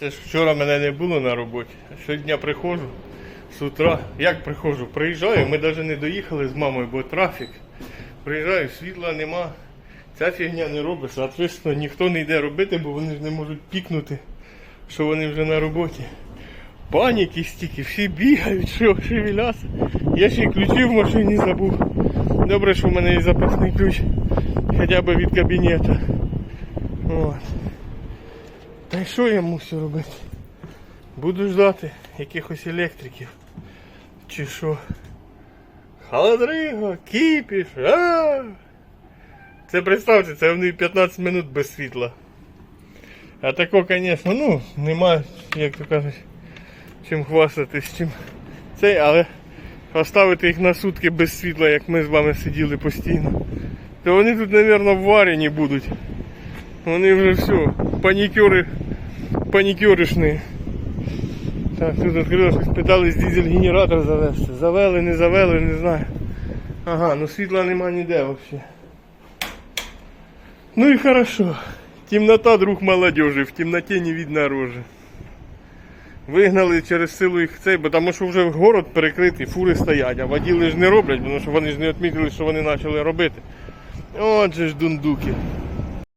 Це ж вчора мене не було на роботі. Щодня приходжу з утра. Як приходжу? Приїжджаю, ми навіть не доїхали з мамою, бо трафік. Приїжджаю, світла нема. Ця фігня не робить, соответственно, ніхто не йде робити, бо вони ж не можуть пікнути, що вони вже на роботі. Паніки стільки, всі бігають, що шевеляться. Я ще й ключі в машині забув. Добре, що в мене є запасний ключ. Хоча б від кабінету. От. Та й що я мусю робити? Буду ждати якихось електриків. Чи що? Холодриго, кіпіш, а Це представте, це вони 15 минут без світла. А тако, звісно, ну, нема, як то кажуть, чим хвастатись, чим цей, але оставити їх на сутки без світла, як ми з вами сиділи постійно, то вони тут, мабуть, варені будуть. Вони вже все, панікюри, панікюришні. Так, тут відкрило, щось питались дизель-генератор завести. Завели, не завели, не знаю. Ага, ну світла нема ніде взагалі. Ну и хорошо. Темнота, друг молодежи, в темноте не видно рожи. Вигнали через силу їх цей, бо тому що вже город перекритий, фури стоять, а воділи ж не роблять, тому що вони ж не відмітили, що вони почали робити. От же ж дундуки.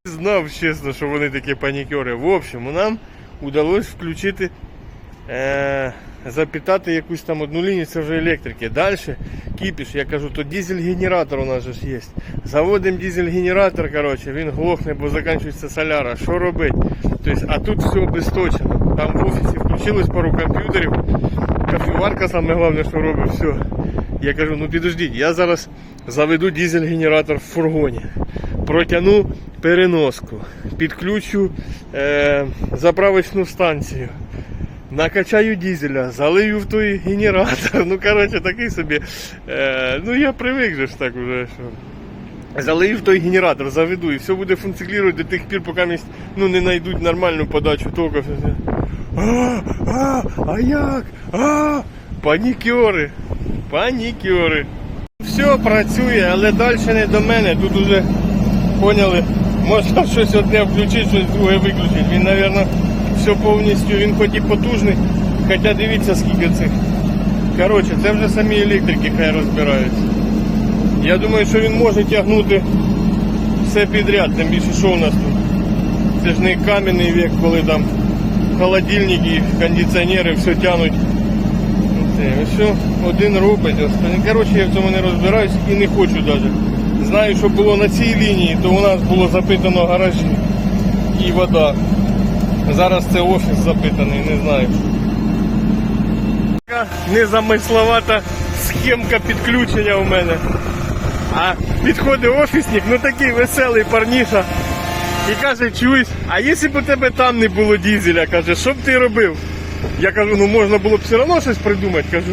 Знав чесно, що вони такі панікери. В общем, нам удалось включити, е, запитати якусь там одну лінію, це вже електрики. Далі кипіш, я кажу, то дизель-генератор у нас же ж є. Заводимо дизель-генератор, коротше, він глохне, бо закінчується соляра. Що робити? Тобто, а тут все обесточено. Там в офісі включилось пару комп'ютерів. Кофеварка саме головне, що робить, все. Я кажу, ну підождіть, я зараз заведу дизель-генератор в фургоні, протягну переноску, підключу е, заправочну станцію, накачаю дизеля, залию в той генератор. Ну, коротше, такий собі. Е, ну я привик же ж так уже. що Залию в той генератор, заведу і все буде функціонувати до тих пір, поки місь, ну, не знайдуть нормальну подачу току. А, а, а як? А, панікери. Панікери. Все працює, але далі не до мене. Тут уже поняли, можна щось одне включити, щось друге виключити. Він, мабуть, все повністю, він хоч і потужний, хоча дивіться скільки цих. Коротше, це вже самі електрики хай розбираються. Я думаю, що він може тягнути все підряд, тим більше що у нас тут. Це ж не кам'яний вік, коли там холодильники, кондиціонери все тянуть. Це, все, один робить. Коротше, я в цьому не розбираюсь і не хочу навіть. Знаю, що було на цій лінії, то у нас було запитано гаражі і вода. Зараз це офіс запитаний, не знаю. Незамисловата схемка підключення у мене. А підходить офісник, ну такий веселий парніша. І каже, чуєш, а якщо б у тебе там не було дізеля, каже, що б ти робив? Я кажу, ну можна було б все одно щось придумати. Кажу,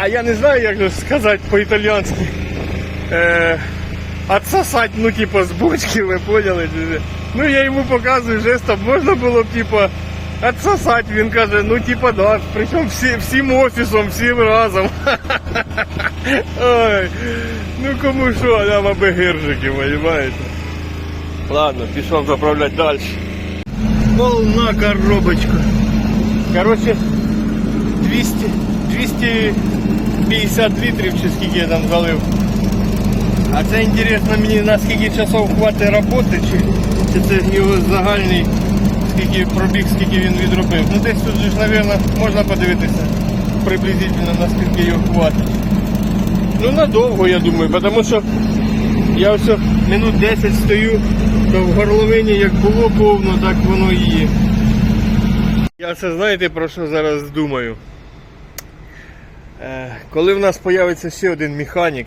а я не знаю, як же сказати по-італійськи. Е, отсосать, ну типа з бочки, ви поняли? чи ні? Ну я йому показую жестом, можна було б типа отсосать. Він каже, ну типа да, причому всі, всім офісом, всім разом. Ой, ну кому що, нам аби гиржики, понимаете? Ладно, пішов заправляти далі. Полна коробочка. Короче, 200, 250 літрів чи скільки я там залив. А це інтересно мені на скільки часов хватить роботи, чи, чи це його загальний скільки пробіг, скільки він відробив. Ну десь тут ж, мабуть, можна подивитися приблизительно на скільки його хватить. Ну надовго, я думаю, тому що я ось минут 10 стою, то в горловині як було повно, так воно і є. Я це знаєте про що зараз думаю? Е, коли в нас з'явиться ще один механік,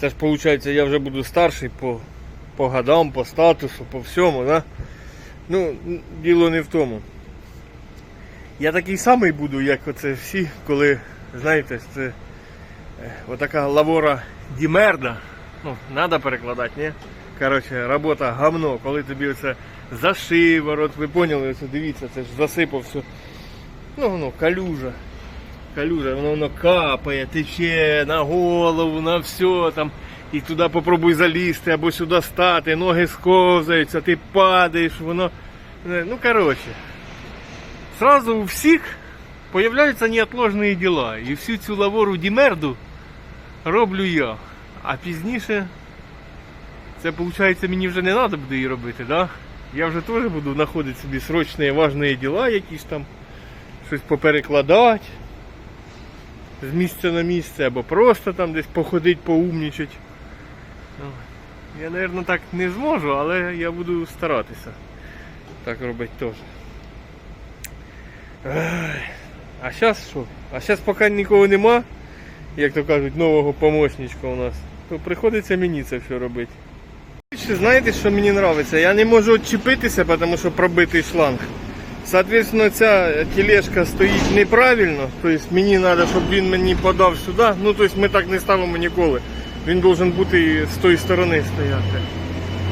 це ж виходить, я вже буду старший по, по годам, по статусу, по всьому, да? Ну, діло не в тому. Я такий самий буду, як оце всі, коли, знаєте, це е, отака лавора дімерда. Ну, треба перекладати, ні? Коротше, робота гамно, коли тобі оце за шиворот, ви поняли, оце дивіться, це ж засипав все. Ну, воно, калюжа. Калюжа, воно, воно капає, тече на голову, на все там. І туди попробуй залізти або сюди стати, ноги сковзаються, ти падаєш, воно. е, Ну, коротше. сразу у всіх появляються неотложні діла. І всю цю лавору дімерду роблю я. А пізніше це виходить мені вже не треба буде її робити, да? Я вже теж буду знаходити собі срочні важні діла якісь там, щось поперекладати з місця на місце, або просто там десь походити, поумнічати. Ну, Я, мабуть, так не зможу, але я буду старатися так робити теж. А зараз що? А зараз поки нікого нема, як то кажуть, нового помощничка у нас, то приходиться мені це все робити. Знаєте, що мені подобається? Я не можу відчепитися, тому що пробитий шланг. Соответственно, ця тележка стоїть неправильно, тобто мені треба, щоб він мені подав сюди. Ну, тобто ми так не ставимо ніколи. Він должен бути з тої сторони стояти.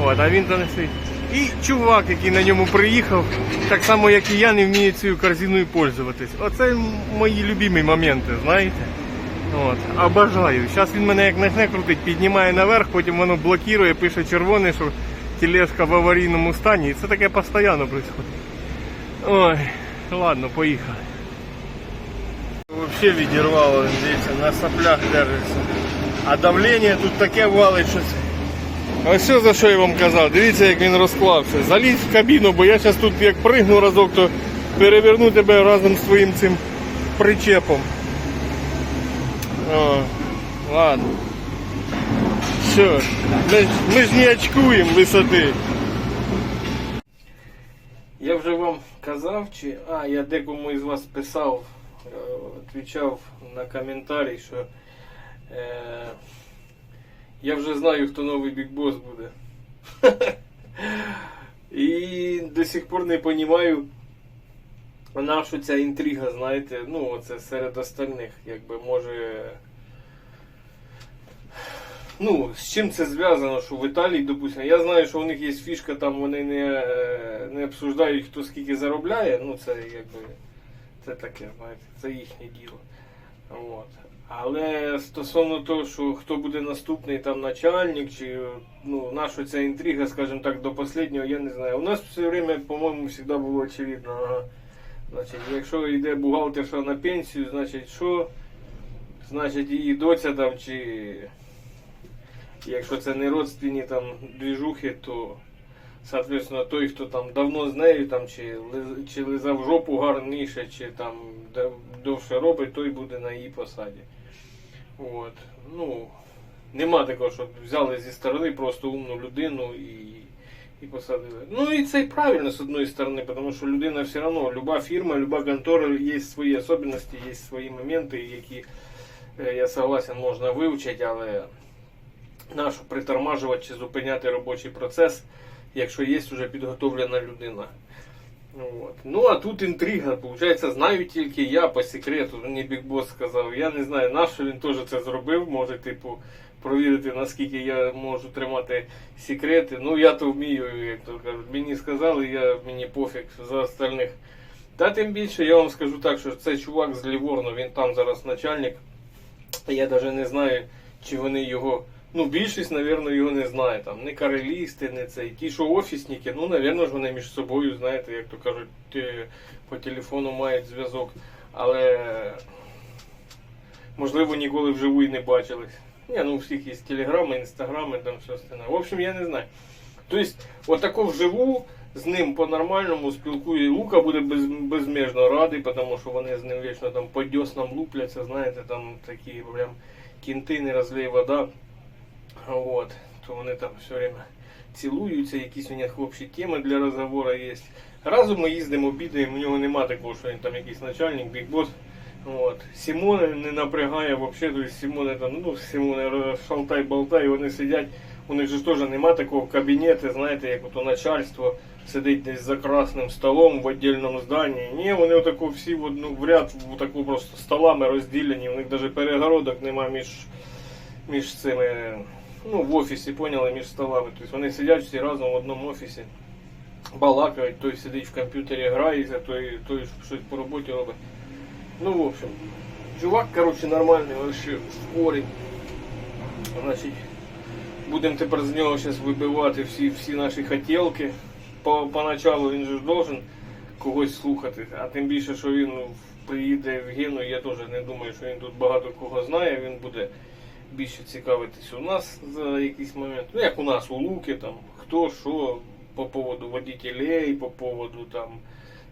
От, а він там не стоїть. І чувак, який на ньому приїхав, так само як і я, не вміє цією корзиною пользуватись. Оце мої любимі моменти, знаєте? От, обожаю. Зараз він мене як почне крутить, піднімає наверх, потім воно блокує, пише червоне, що тележка в аварійному стані. І це таке постійно відбувається. Ой, ладно, поїхали. Взагалі відірвало, дивіться, на соплях держиться. А давлення тут таке валить, що. Ось все за що я вам казав. Дивіться, як він розклався. Залізь в кабіну, бо я зараз тут як пригну разок, то переверну тебе разом з твоїм цим причепом. О, ладно. Все, ми, ж- ми ж не очкуємо висоти. Я вже вам казав, чи. А, я декому із вас писав, е, відповідав на коментарі, що е, я вже знаю, хто новий бікбос буде. І до сих пор не розумію, нашу ця інтрига, знаєте, ну, оце серед остальних, якби може. Ну, з чим це зв'язано, що в Італії, допустимо, я знаю, що у них є фішка, там вони не, е, не обсуждають, хто скільки заробляє. Ну, це якби це таке, знаєте, це їхнє діло. От. Але стосовно того, що хто буде наступний там начальник, чи ну, наша ця інтрига, скажімо так, до останнього, я не знаю. У нас все время, по-моєму, завжди було очевидно. Ага. Значить, якщо йде бухгалтерша на пенсію, значить що? Значить її доця там чи якщо це не родственні там двіжухи, то соответственно той, хто там давно з нею, там чи, чи лизав жопу гарніше, чи там довше робить, той буде на її посаді. От. Ну, нема такого, щоб взяли зі сторони просто умну людину і, і посадили. Ну і це і правильно з одної сторони, тому що людина все одно, люба фірма, люба контора, є свої особливості, є свої моменти, які, е, я согласен, можна вивчити, але нашу притормажувати чи зупиняти робочий процес, якщо є вже підготовлена людина. От. Ну а тут інтрига, виходить, знаю тільки я по секрету, мені Boss сказав. Я не знаю, на що він теж це зробив, може, типу, провірити, наскільки я можу тримати секрети. Ну я то вмію, як то кажуть. Мені сказали, я мені пофіг за остальних. Та тим більше я вам скажу так, що цей чувак з Ліворну, він там зараз начальник. Я навіть не знаю, чи вони його. Ну, більшість, мабуть, його не знає. Там не карелісти, не цей. Ті, що офісники, ну, мабуть, вони між собою, знаєте, як то кажуть, по телефону мають зв'язок. Але можливо ніколи вживу і не бачились. Ні, ну у всіх є телеграми, інстаграми, там все остальне. В общем, я не знаю. Тобто, отако вживу з ним по-нормальному спілкує. Лука буде без, безмежно радий, тому що вони з ним вічно там по дьоснам лупляться, знаєте, там такі прям кінти, не розлей вода. Вот. То вони там все время цілуються, якісь у них общі теми для розговору є. Разом ми їздимо, обідаємо, у нього нема такого, що він там якийсь начальник, бігбос. От. Сімоне не напрягає взагалі, то есть Сімоне там, ну, Сімоне шалтай-болтай, вони сидять, у них же теж нема такого кабінету, знаєте, як ото начальство сидить десь за красним столом в віддільному зданні. Ні, вони отако всі в одну в ряд, в таку просто столами розділені, у них навіть перегородок нема між, між цими, ну, в офісі, поняли, між столами. Тобто вони сидять всі разом в одному офісі, балакають, той сидить в комп'ютері, грається, той, той щось по роботі робить. Ну, в общем, чувак, короче, нормальный вообще спорить. Значить, будемо тепер з нього зараз вибивати всі, всі наші хотілки. По, поначалу він же должен когось слухати. А тим більше, що він ну, приїде в Гену, я теж не думаю, що він тут багато кого знає, він буде більше цікавитись у нас за якийсь момент. Ну, як у нас у Луки, там, хто що по поводу водителей, по поводу там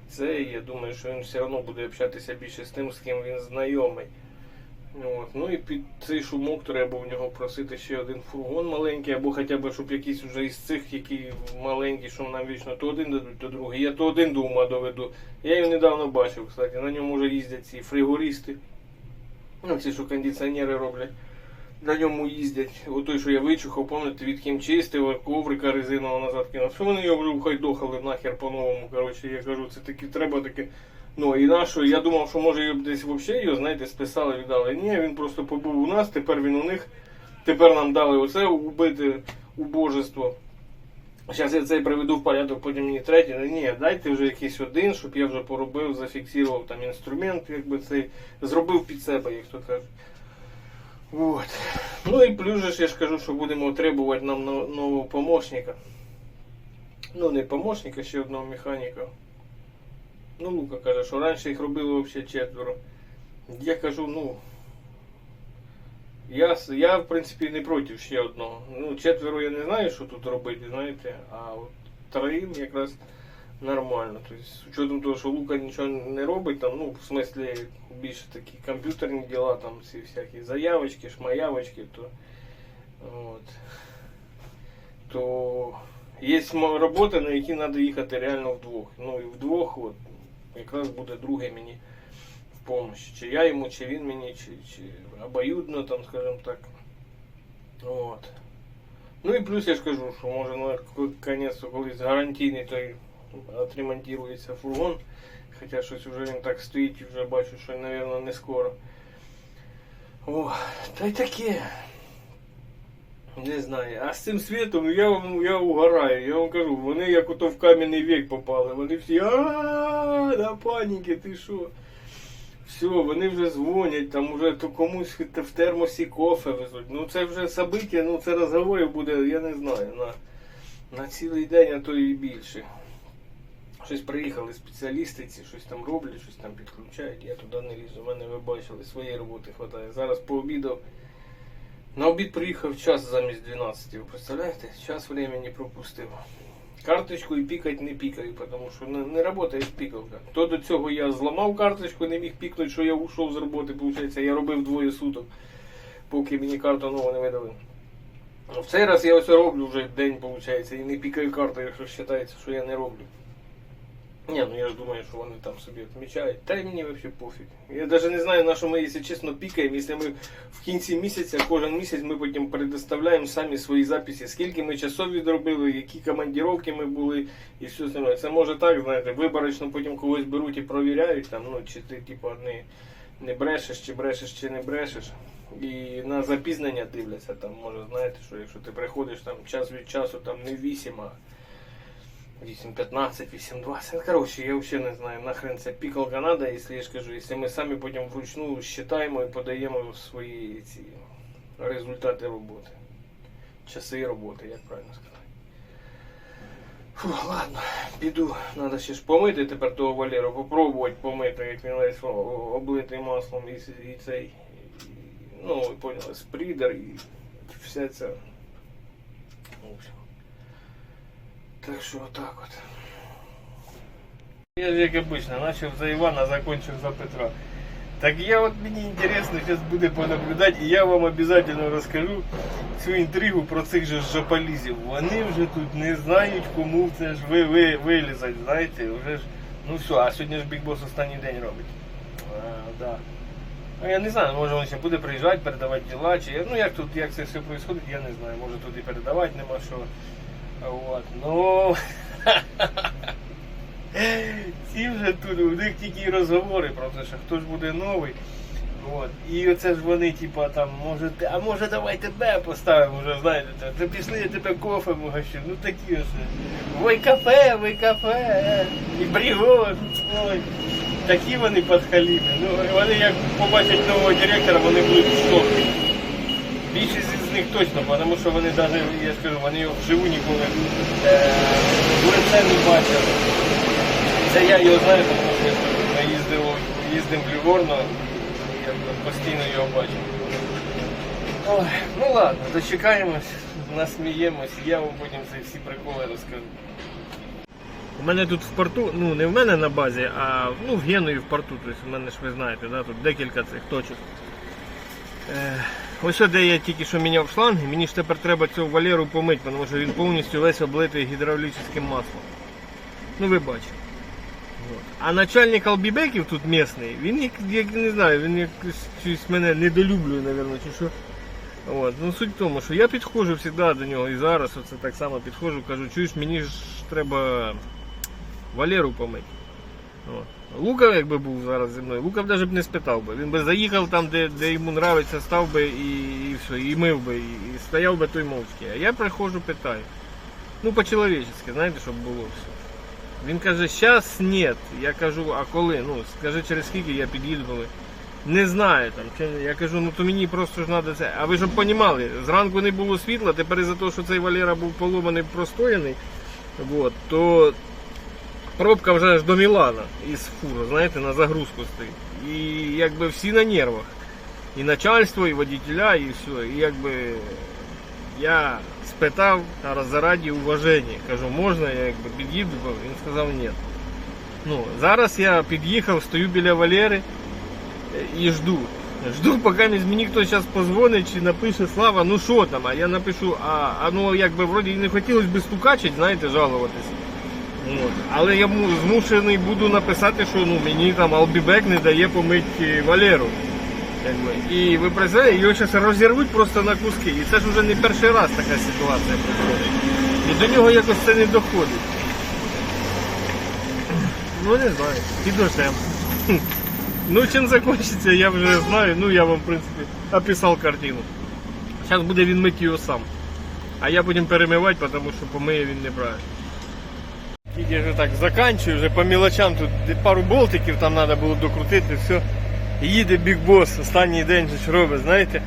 це, я думаю, що він все одно буде общатися більше з тим, з ким він знайомий. От. Ну і під цей шумок треба у нього просити ще один фургон маленький, або хоча б, щоб якийсь уже із цих, які маленькі, що нам вічно то один дадуть, то другий. Я то один до ума доведу. Я його недавно бачив, кстати. На ньому вже їздять ці фригористи. Ну, ці, що кондиціонери роблять. На ньому їздять. Отой, що я вичухав, пам'ятаєте, від хімчистив, коврика резинового назад кинув. Що вони його вже ухайдохали нахер по-новому. Коротше, я кажу, це таки треба таке. Ну і нащо? Я думав, що може його десь взагалі його, знаєте, списали, віддали. Ні, він просто побув у нас, тепер він у них. Тепер нам дали оце убити убожество. Зараз я цей приведу в порядок, потім мені третій. Ну, ні, дайте вже якийсь один, щоб я вже поробив, зафіксував там інструмент, якби цей зробив під себе, як то кажуть. Вот. Ну і плюс же ж я ж кажу, що будемо требувати нам нового помощника. Ну, не помощника, ще одного механіка. Ну, Лука каже, що раніше їх робили взагалі четверо. Я кажу, ну. Я, я, в принципі, не проти ще одного. Ну, четверо я не знаю, що тут робити, знаєте, а от троїм якраз нормально. Тобто, з учетом того, що Лука нічого не робить, там, ну, в смислі, більше такі комп'ютерні діла, там ці всякі заявочки, шмаявочки, то. От. То є роботи, на які треба їхати реально вдвох. Ну і вдвох от, якраз буде другий мені в помощь. Чи я йому, чи він мені, чи, чи обоюдно, там, скажімо так. От. Ну і плюс я ж кажу, що може на конець колись гарантійний той отремонтується фургон. Хоча щось вже він так стоїть і вже бачу, що, мабуть, не скоро. О, та й таке. Не знаю. А з цим світом я я угораю. Я вам кажу, вони як ото в кам'яний вік попали. Вони всі а на паніки, ти що? Все, вони вже дзвонять, там вже то комусь в термосі кофе везуть. Ну це вже собиття, ну це розговорів буде, я не знаю, на, на цілий день, а то і більше. Щось приїхали спеціалісти, ці щось там роблять, щось там підключають. Я туди не лізу. У мене ви бачили, своєї роботи вистачає. Зараз пообідав. На обід приїхав час замість 12. Ви представляєте? Час времени пропустив. Карточку і пікать не пікаю, тому що не, не працює пікалка. То до цього я зламав карточку, не міг пікнути, що я ушов з роботи, виходить, я робив двоє суток, поки мені карту нову не видали. В цей раз я ось роблю вже день, виходить, і не пікаю карту, якщо вважається, що я не роблю. Ні, ну я ж думаю, що вони там собі відмічають. Та й мені взагалі пофіг. Я навіть не знаю, на що ми, якщо чесно, пікаємо. Якщо ми в кінці місяця, кожен місяць ми потім предоставляємо самі свої записи, скільки ми часов відробили, які командіровки ми були і все остальне. Це може так, знаєте, виборочно потім когось беруть і провіряють, там, ну, чи ти типу, не, не брешеш, чи брешеш, чи не брешеш. І на запізнення дивляться, там, може, знаєте, що якщо ти приходиш там час від часу, там не 8, а 8.15, 8.20. Ну, Короче, я вообще не знаю, нахрен це пікалка надо, якщо я ж кажу, якщо ми самі потім вручну считаємо і подаємо свої ці результати роботи. Часи роботи, як правильно сказати. Фу, ладно, піду. Надо ще ж помити тепер того Валеру, попробувати помити, як він весь облитий маслом і, і цей. ну, ви поняли, спрідер і вся ця. В общем. Так що отак от. Я ж як обично, начав за Івана, закончив за Петра. Так я от мені інтересно зараз буде понаблюдати, і я вам обов'язково розкажу цю інтригу про цих же жополізів. Вони вже тут не знають, кому це ж ви, ви, вилізать, знаєте, вже ж. Ну все, а сьогодні ж Boss останній день робить. А, да. Ну, я не знаю, може він ще буде приїжджати, передавати діла, чи ну як тут, як це все відбувається, я не знаю. Може тут і передавати нема що. От, ну. Ці вже тут, у них тільки й розговори про те, що хто ж буде новий. От. І оце ж вони, типа, там, може, ти- а може давай тебе поставимо, вже знаєте, та пішли я тебе кофе могощу. Ну такі ось. Ой, кафе, ой, кафе, і брігон, ой. Такі вони подхаліми. Ну, вони як побачать нового директора, вони будуть в шокі. Більшість з них точно, тому що вони навіть, я скажу, вони вживу ніколи в лице не бачили. Це я його знаю, тому що ми їздимо, їздимо в Ліворно і я постійно його бачу. Ой, ну ладно, дочекаємось, насміємось, я вам потім ці всі приколи розкажу. У мене тут в порту, ну не в мене на базі, а ну, в Геної в порту, тобто у мене ж ви знаєте, да, тут декілька цих точок. Е, ось де я тільки що міняв шланги, мені ж тепер треба цього Валеру помити, тому що він повністю весь облитий гідравлічним маслом. Ну ви бачите. А начальник албібеків тут місний, він як, як не знаю, він якось мене недолюблює, мабуть, чи що. От. Ну суть в тому, що я підходжу завжди до нього і зараз оце так само підходжу, кажу, чуєш, мені ж треба Валеру помити. От. Якби був зараз зі мною, Лукав навіть б не спитав би. Він би заїхав там, де, де йому нравиться, став би і, і все, і мив би, і, стояв би той мовчки. А я приходжу, питаю. Ну, по-чоловічески, знаєте, щоб було все. Він каже, зараз нет. Я кажу, а коли? Ну, скажи через скільки я під'їду. Не знаю там. Я кажу, ну то мені просто ж треба це. А ви ж розуміли, зранку не було світла, тепер із-за того, що цей Валера був поломаний, простояний, от, то пробка вже аж до Мілана із фури, знаєте, на загрузку стоїть. І якби всі на нервах. І начальство, і водителя, і все. І якби я спитав зараз заради уваження. Кажу, можна я якби під'їду? Він сказав ні. Ну, зараз я під'їхав, стою біля Валери е, і жду. Жду, поки мені хтось зараз позвонить чи напише Слава, ну що там, а я напишу, а, а ну якби вроді і не хотілося б стукачить, знаєте, жалуватися. От. Але я змушений буду написати, що ну, мені там Албібек не дає помити Валеру. Якби. І ви представляєте, його зараз розірвуть просто на куски. І це ж вже не перший раз така ситуація проходить. І до нього якось це не доходить. Ну не знаю, під дощем. Ну чим закінчиться, я вже знаю. Ну я вам в принципі описав картину. Зараз буде він мити його сам. А я потім перемивати, тому що помиє він неправильно. Тільки вже так заканчую, вже по мілочам тут пару болтиків там треба було докрутити, все. Їде Біг Бос, останній день ж робить, знаєте.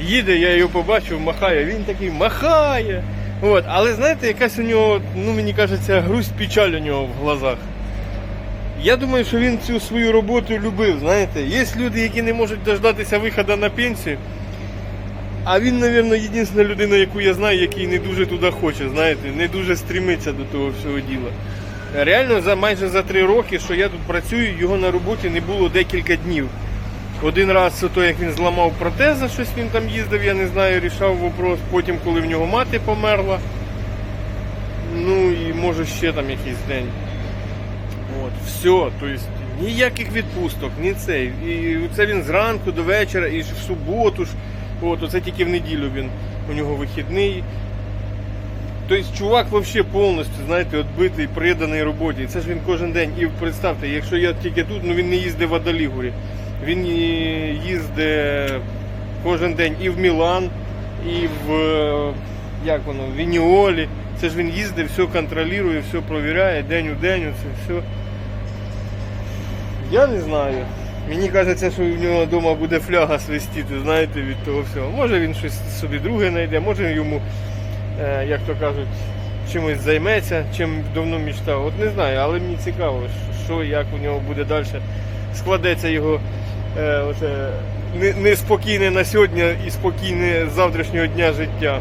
Їде, я його побачив, махає, він такий махає. От. Але знаєте, якась у нього, ну мені кажеться, грусть печаль у нього в глазах. Я думаю, що він цю свою роботу любив, знаєте. Є люди, які не можуть дождатися виходу на пенсію. А він, мабуть, єдина людина, яку я знаю, який не дуже туди хоче, знаєте, не дуже стрімиться до того всього діла. Реально, за майже за три роки, що я тут працюю, його на роботі не було декілька днів. Один раз то, як він зламав протеза, щось він там їздив, я не знаю, рішав вопрос. Потім, коли в нього мати померла. Ну і може ще там якийсь день. От, все, тобто ніяких відпусток, ні цей. І це він зранку до вечора, і в суботу ж. От, оце тільки в неділю він у нього вихідний. Тобто чувак взагалі повністю, знаєте, відбитий, приданий роботі. Це ж він кожен день. І представте, якщо я тільки тут, ну він не їздить в Адалігурі. Він їздить кожен день і в Мілан, і в як воно, Вініолі. Це ж він їздить, все контролює, все провіряє день у день, це все. Я не знаю. Мені кажеться, що в нього вдома буде фляга свистіти, знаєте, від того всього. Може він щось собі друге знайде, може йому, е, як то кажуть, чимось займеться, чим давно мечтав. От не знаю, але мені цікаво, що як у нього буде далі. Складеться його е, оце, неспокійне на сьогодні і спокійне завтрашнього дня життя.